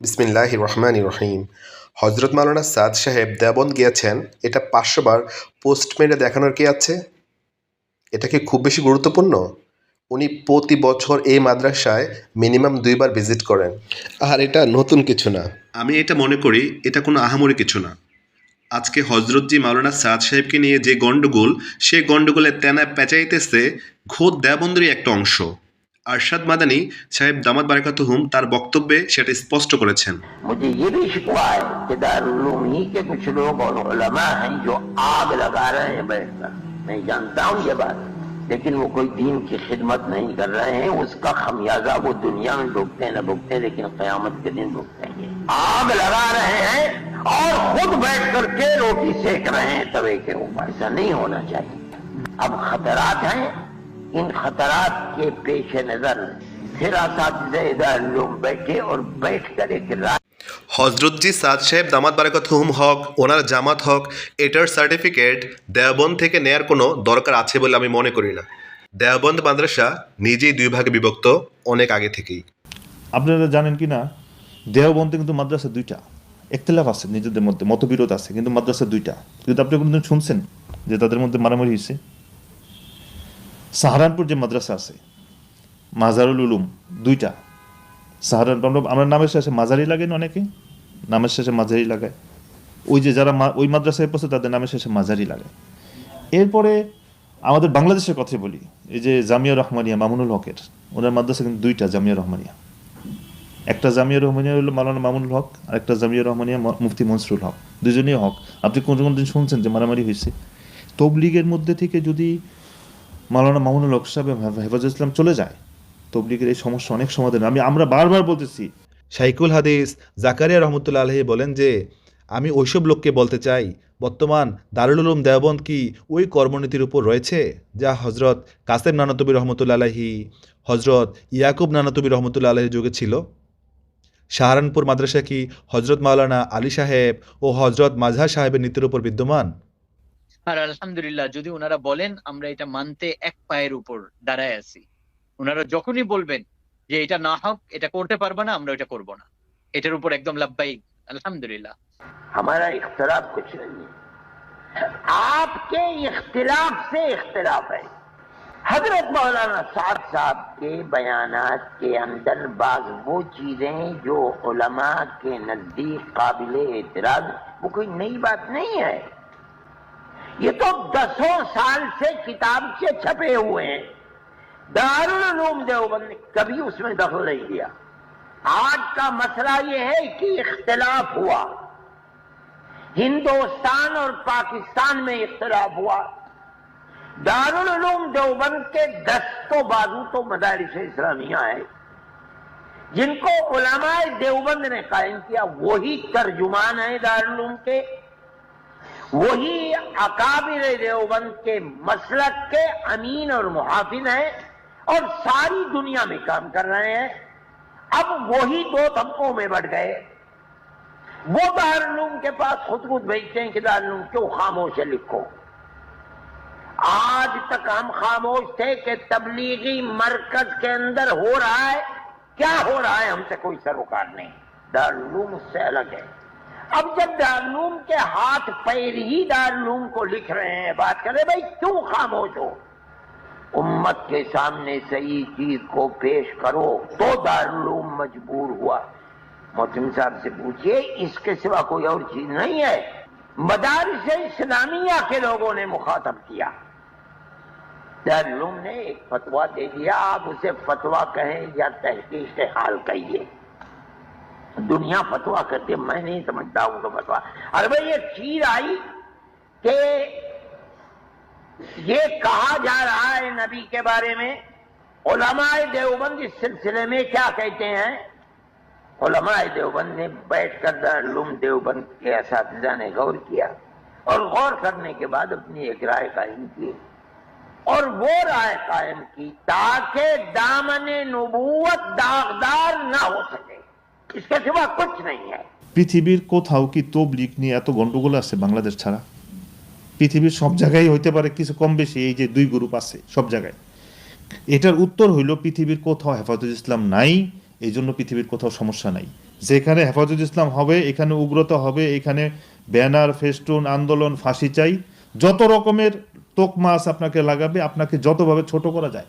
বিসমিল্লাহ রহমান রহিম। হজরত মাওলানা সাদ সাহেব দেবন গিয়েছেন। এটা পাঁচশো বার পোস্টমেটে দেখানোর কি আছে? এটা কি খুব বেশি গুরুত্বপূর্ণ? উনি প্রতি বছর এই মাদ্রাসায় মিনিমাম দুইবার ভিজিট করেন। আর এটা নতুন কিছু না। আমি এটা মনে করি, এটা কোনো আহামরি কিছু না। আজকে হজরতজি মাওলানা সাদ সাহেবকে নিয়ে যে গণ্ডগোল, সে গণ্ডগোলের তেনা পেঁচাইতেছে খোদ দেবন্দ্রই একটা অংশ। আরশাদ মাদানি সাহেব দামাত বারাকাতুহুম তার বক্তব্যে সেটা স্পষ্ট করেছেন لیکن وہ کوئی دین کی خدمت نہیں کر رہے ہیں اس کا خمیازہ وہ دنیا میں بھوگتے ہیں نہ بھوگتے ہیں لیکن قیامت کے دن بھوگتے ہیں آگ لگا رہے ہیں اور خود بیٹھ کر کے روٹی سیک رہے ہیں توے کے اوپر ایسا نہیں ہونا چاہیے اب خطرات ہیں रहे हैं और खुद बैठ करके रोटी सेक रहे हैं तवे के ऊपर ऐसा नहीं होना चाहिए अब खतरात हैं इन खतरात के पेश नजर फिर लोग बैठे और बैठ कर एक राय হজরতজি সাদ সাহেব দামাত বারাকাতুহুম হক ওনার জামাত হক এটার সার্টিফিকেট দেওবন্দ থেকে নেয়ার কোনো দরকার আছে বলে আমি মনে করি না দেওবন্দ মাদ্রাসা নিজেই দুই ভাগে বিভক্ত অনেক আগে থেকেই আপনারা জানেন কি না দেহবন্তে কিন্তু মাদ্রাসা দুইটা একতলাফ আছে নিজেদের মধ্যে মতবিরোধ আছে কিন্তু মাদ্রাসা দুইটা কিন্তু আপনি কোনোদিন শুনছেন যে তাদের মধ্যে মারামারি হয়েছে সাহারানপুর যে মাদ্রাসা আছে, মাজারুল উলুম, দুইটা। সাহারানপুর আমরা আমরা নামের শেষে মাজারি লাগেন অনেকে? নামের শেষে মাঝারি লাগায়। ওই যে যারা ওই মাদ্রাসায় পড়ছে, তাদের নামের শেষে মাঝারি লাগায় এরপরে আমাদের বাংলাদেশের কথা বলি। এই যে জামিয়া রহমানিয়া, মামুনুল হকের। ওনার মাদ্রাসা কিন্তু দুইটা, জামিয়া রহমানিয়া। একটা জামিয়া রহমানিয়া হলো মালানা মামুনুল হক, আর একটা জামিয়া রহমানিয়া মুফতি মনসুরুল হক। দুজনেই হক। আপনি কোন কোন দিন শুনছেন যে মারামারি হয়েছে? তবলিগের মধ্যে থেকে যদি মালানা মামুনুল হক সাহেব হেফ- হেফাজুল ইসলাম চলে যায়। তবলিগের এই সমস্যা অনেক সমাধান। আমি, আমরা বারবার বলতেছি শাইকুল হাদিস জাকারিয়া রহমতুল্লা আলহী বলেন যে, আমি ওইসব লোককে বলতে চাই, বর্তমান দারুল উলুম দেওবন্দ কি ওই কর্মনীতির উপর রয়েছে? যা হজরত কাসেম নানাতবী রহমতুল্লা আলহী হজরত ইয়াকুব নানাতবী রহমতুল্লা আলহীর যুগে ছিল। সাহারানপুর মাদ্রাসা কি হজরত মাওলানা আলী সাহেব ও হজরত মাঝহার সাহেবের নীতির উপর বিদ্যমান? আর আলহামদুলিল্লাহ، যদি ওনারা বলেন، আমরা এটা মানতে এক পায়ের উপর দাঁড়ায় আছি। ওনারা যখনই বলবেন যে এটা না হোক، এটা করতে পারবো না، আমরা এটা করব না। এটার উপর একদম লাভবাই الحمدللہ ہمارا اختلاف کچھ نہیں ہے آپ کے اختلاف سے حضرت مولانا سعد صاحب کے بیانات کے اندر بعض وہ چیزیں جو علماء کے نزدیک قابل اعتراض، وہ کوئی نئی بات نہیں ہے۔ یہ تو دسوں سال سے کتاب کے چھپے ہوئے ہیں۔ دارالعلوم دیوبند نے کبھی اس میں دخل نہیں دیا آج کا مسئلہ یہ ہے کہ اختلاف ہوا۔ ہندوستان اور پاکستان میں اختلاف ہوا۔ دارالعلوم دیوبند کے دس تو بازو تو مدارس اسلامیہ ہیں۔ جن کو علماء دیوبند نے قائم کیا، وہی ترجمان ہیں دارالعلوم کے۔ وہی اکابر دیوبند کے مسلک کے امین اور محافظ ہیں اور ساری دنیا میں کام کر رہے ہیں۔ اب وہی دو طبقوں میں بڑھ گئے۔ وہ دارالعلوم کے پاس خود خود بھیجتے ہیں کہ دارالعلوم کیوں خاموش ہے لکھو۔ آج تک ہم خاموش تھے کہ تبلیغی مرکز کے اندر ہو رہا ہے۔ کیا ہو رہا ہے ہم سے کوئی سروکار نہیں۔ دارالعلوم اس سے الگ ہے۔ اب جب دارالعلوم کے ہاتھ پیر ہی دارالعلوم کو لکھ رہے ہیں، بات کریں بھائی، کیوں خاموش ہو؟ امت کے سامنے صحیح چیز کو پیش کرو، تو دارالعلوم مجبور ہوا۔ محتم صاحب سے پوچھئے، اس کے سوا کوئی اور چیز نہیں ہے۔ مدارس اسلامیہ کے لوگوں نے مخاطب کیا۔ دارالعلوم نے ایک فتویٰ دے دیا، آپ اسے فتویٰ کہیں یا تحقیق سے حال کہیے۔ دنیا فتوا کرتے میں نہیں سمجھتا ان کو فتوا ارے بھائی یہ چیز آئی کہ یہ کہا جا رہا ہے نبی کے بارے میں، علماء دیوبند اس سلسلے میں کیا کہتے ہیں؟ علماء دیوبند نے بیٹھ کر دارالعلوم دیوبند کے اساتذہ نے غور کیا اور غور کرنے کے بعد اپنی ایک رائے قائم کی۔ اور وہ رائے قائم کی تاکہ دامن نبوت داغدار نہ ہو سکے۔ इसके सिवा कुछ नहीं है পৃথিবীর কোথাও কি তবলিগ নিয়ে এত গন্ডগোল আছে বাংলাদেশ ছাড়া পৃথিবীর সব জায়গায় হইতে পারে কিছু কম বেশি এই যে দুই গ্রুপ আছে সব জায়গায় এটার উত্তর হইল পৃথিবীর কোথাও হেফাজতুল ইসলাম নাই এই জন্য পৃথিবীর কোথাও সমস্যা নাই যেখানে হেফাজত ইসলাম হবে এখানে উগ্রতা হবে এখানে ব্যানার ফেস্টুন আন্দোলন ফাঁসি চাই যত রকমের তোকমাস আপনাকে লাগাবে আপনাকে যতভাবে ছোট করা যায়